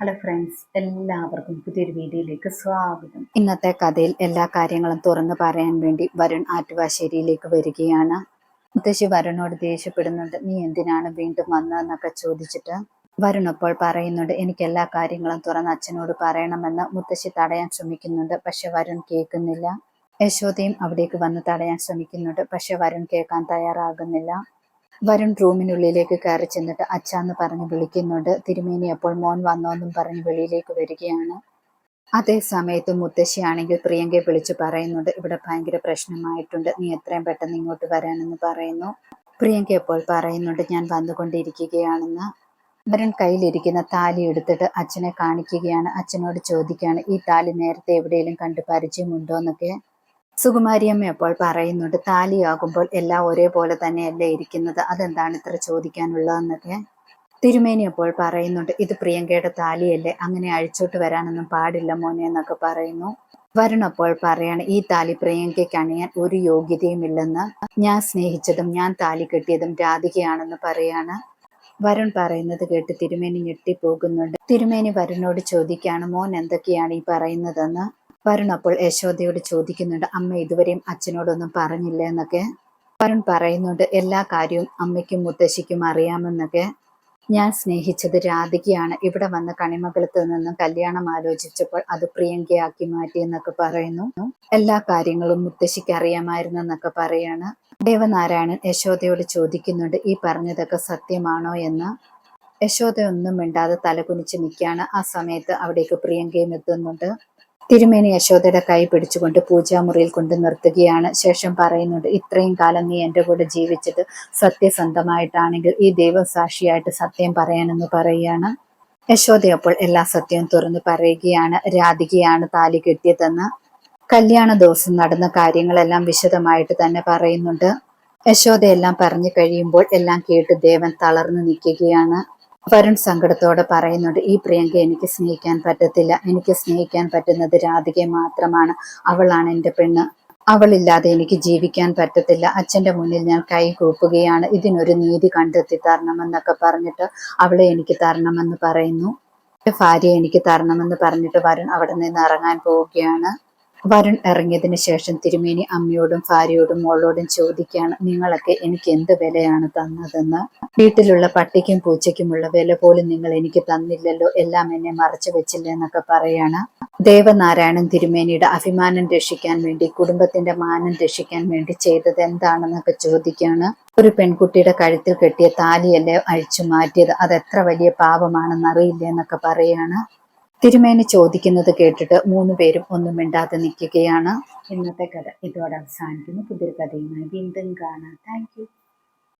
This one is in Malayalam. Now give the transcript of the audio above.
ഹലോ ഫ്രണ്ട്സ് എല്ലാവർക്കും പുതിയൊരു വീഡിയോയിലേക്ക് സ്വാഗതം. ഇന്നത്തെ കഥയിൽ എല്ലാ കാര്യങ്ങളും തുറന്നു പറയാൻ വേണ്ടി വരുൺ ആറ്റുവാശ്ശേരിയിലേക്ക് വരികയാണ്. മുത്തശ്ശി വരുണോട് ദേഷ്യപ്പെടുന്നുണ്ട് നീ എന്തിനാണ് വീണ്ടും വന്നതെന്നൊക്കെ ചോദിച്ചിട്ട്? വരുൺ അപ്പോൾ പറയുന്നുണ്ട് എനിക്ക് എല്ലാ കാര്യങ്ങളും തുറന്ന് അച്ഛനോട് പറയണമെന്ന് മുത്തശ്ശി തടയാൻ ശ്രമിക്കുന്നുണ്ട് പക്ഷെ വരുൺ കേൾക്കുന്നില്ല. യശോദയും അവിടേക്ക് വന്ന് തടയാൻ ശ്രമിക്കുന്നുണ്ട് പക്ഷെ വരുൺ കേൾക്കാൻ തയ്യാറാകുന്നില്ല. വരുൺ റൂമിനുള്ളിലേക്ക് കയറി ചെന്നിട്ട് അച്ഛാന്ന് പറഞ്ഞ് വിളിക്കുന്നുണ്ട്. തിരുമേനി അപ്പോൾ മോൻ വന്നോന്നും പറഞ്ഞ് വെളിയിലേക്ക് വരികയാണ്. അതേ സമയത്ത് മുത്തശ്ശിയാണെങ്കിൽ പ്രിയങ്കയെ വിളിച്ച് പറയുന്നുണ്ട്. ഇവിടെ ഭയങ്കര പ്രശ്നമായിട്ടുണ്ട്. നീ എത്രയും പെട്ടെന്ന് ഇങ്ങോട്ട് വരാനെന്ന് പറയുന്നു. പ്രിയങ്ക അപ്പോൾ പറയുന്നുണ്ട് ഞാൻ വന്നുകൊണ്ടിരിക്കുകയാണെന്ന്. വരുൺ കയ്യിലിരിക്കുന്ന താലി എടുത്തിട്ട് അച്ഛനെ കാണിക്കുകയാണ്. അച്ഛനോട് ചോദിക്കുകയാണ് ഈ താലി നേരത്തെ എവിടെയെങ്കിലും കണ്ട് പരിചയമുണ്ടോ? എന്നൊക്കെ. സുകുമാരിയമ്മ അപ്പോൾ പറയുന്നുണ്ട് താലിയാകുമ്പോൾ എല്ലാം ഒരേപോലെ തന്നെയല്ലേ ഇരിക്കുന്നത്? അതെന്താണ് ഇത്ര ചോദിക്കാനുള്ളതെന്നൊക്കെ? തിരുമേനി അപ്പോൾ പറയുന്നുണ്ട് ഇത് പ്രിയങ്കയുടെ താലിയല്ലേ? അങ്ങനെ അഴിച്ചോട്ട് വരാനൊന്നും പാടില്ല മോനെ എന്നൊക്കെ പറയുന്നു. വരുൺ അപ്പോൾ പറയാണ് ഈ താലി പ്രിയങ്കയ്ക്ക് അണിയാൻ ഒരു യോഗ്യതയും ഇല്ലെന്ന് ഞാൻ സ്നേഹിച്ചതും ഞാൻ താലി കെട്ടിയതും രാധികയാണെന്ന് പറയാണ്. വരുൺ പറയുന്നത് കേട്ട് തിരുമേനി ഞെട്ടിപ്പോകുന്നുണ്ട്. തിരുമേനി വരുണോട് ചോദിക്കുകയാണ് മോൻ എന്തൊക്കെയാണ് ഈ പറയുന്നതെന്ന്? വരുൺ അപ്പോൾ യശോദയോട് ചോദിക്കുന്നുണ്ട് അമ്മ ഇതുവരെയും അച്ഛനോടൊന്നും പറഞ്ഞില്ല എന്നൊക്കെ. വരുൺ പറയുന്നുണ്ട് എല്ലാ കാര്യവും അമ്മയ്ക്കും മുത്തശ്ശിക്കും അറിയാമെന്നൊക്കെ. ഞാൻ സ്നേഹിച്ചത് രാധികയാണ്. ഇവിടെ വന്ന് കണിമകളത്ത് നിന്നും കല്യാണം ആലോചിച്ചപ്പോൾ അത് പ്രിയങ്കയാക്കി മാറ്റി എന്നൊക്കെ പറയുന്നു. എല്ലാ കാര്യങ്ങളും മുത്തശ്ശിക്ക് അറിയാമായിരുന്നു എന്നൊക്കെ പറയാണ്. ദേവനാരായണൻ യശോദയോട് ചോദിക്കുന്നുണ്ട് ഈ പറഞ്ഞതൊക്കെ സത്യമാണോ എന്ന്. യശോദ ഒന്നും മിണ്ടാതെ തലകുനിച്ച് നിൽക്കുകയാണ്. ആ സമയത്ത് അവിടേക്ക് പ്രിയങ്കയും എത്തുന്നുണ്ട്. തിരുമേനി യശോദയുടെ കൈ പിടിച്ചുകൊണ്ട് പൂജാമുറിയിൽ കൊണ്ട് നിർത്തുകയാണ്. ശേഷം പറയുന്നുണ്ട് ഇത്രയും കാലം നീ എന്റെ കൂടെ ജീവിച്ചത് സത്യസന്ധമായിട്ടാണെങ്കിൽ ഈ ദൈവസാക്ഷിയായിട്ട് സത്യം പറയാനെന്ന് പറയുകയാണ്. യശോദ അപ്പോൾ എല്ലാ സത്യവും തുറന്ന് പറയുകയാണ് രാധികയാണ് താലി കെട്ടിയതെന്ന്. കല്യാണ ദിവസം നടന്ന കാര്യങ്ങളെല്ലാം വിശദമായിട്ട് തന്നെ പറയുന്നുണ്ട്. യശോദയെല്ലാം പറഞ്ഞു കഴിയുമ്പോൾ എല്ലാം കേട്ട് ദേവൻ തളർന്നു നിൽക്കുകയാണ്. വരുൺ സങ്കടത്തോടെ പറയുന്നുണ്ട് ഈ പ്രിയങ്ക എനിക്ക് സ്നേഹിക്കാൻ പറ്റത്തില്ല. എനിക്ക് സ്നേഹിക്കാൻ പറ്റുന്നത് രാധികയെ മാത്രമാണ്. അവളാണ് എന്റെ പെണ്ണ്. അവളില്ലാതെ എനിക്ക് ജീവിക്കാൻ പറ്റത്തില്ല. അച്ഛന്റെ മുന്നിൽ ഞാൻ കൈ കൂപ്പുകയാണ്. ഇതിനൊരു നീതി കണ്ടെത്തി തരണമെന്നൊക്കെ പറഞ്ഞിട്ട് അവളെ എനിക്ക് തരണമെന്ന് പറയുന്നു. ഭാര്യ എനിക്ക് തരണമെന്ന് പറഞ്ഞിട്ട് വരുൺ അവിടെ നിന്ന് ഇറങ്ങാൻ പോവുകയാണ്. വരുൺ ഇറങ്ങിയതിന് ശേഷം തിരുമേനി അമ്മയോടും ഭാര്യയോടും മോളോടും ചോദിക്കുകയാണ് നിങ്ങളൊക്കെ എനിക്ക് എന്ത് വിലയാണ് തന്നതെന്ന്? വീട്ടിലുള്ള പട്ടിക്കും പൂച്ചയ്ക്കുമുള്ള വില പോലും നിങ്ങൾ എനിക്ക് തന്നില്ലല്ലോ എല്ലാം എന്നെ മറച്ചു വെച്ചില്ല എന്നൊക്കെ പറയാണ്. ദേവനാരായണൻ തിരുമേനിയുടെ അഭിമാനം രക്ഷിക്കാൻ വേണ്ടി കുടുംബത്തിന്റെ മാനം രക്ഷിക്കാൻ വേണ്ടി ചെയ്തത് എന്താണെന്നൊക്കെ ചോദിക്കുകയാണ്. ഒരു പെൺകുട്ടിയുടെ കഴുത്തിൽ കെട്ടിയ താലിയല്ലേ അഴിച്ചു മാറ്റിയത്? അത് എത്ര വലിയ പാപമാണെന്ന് അറിയില്ല എന്നൊക്കെ പറയാണ്. തിരുമേനി ചോദിക്കുന്നത് കേട്ടിട്ട് മൂന്ന് പേരും ഒന്നും മിണ്ടാതെ നിൽക്കുകയാണ്. ഇന്നത്തെ കഥ ഇതോടെ അവസാനിക്കുന്നു. പുതിയൊരു കഥയുമായി വീണ്ടും കാണാം. താങ്ക്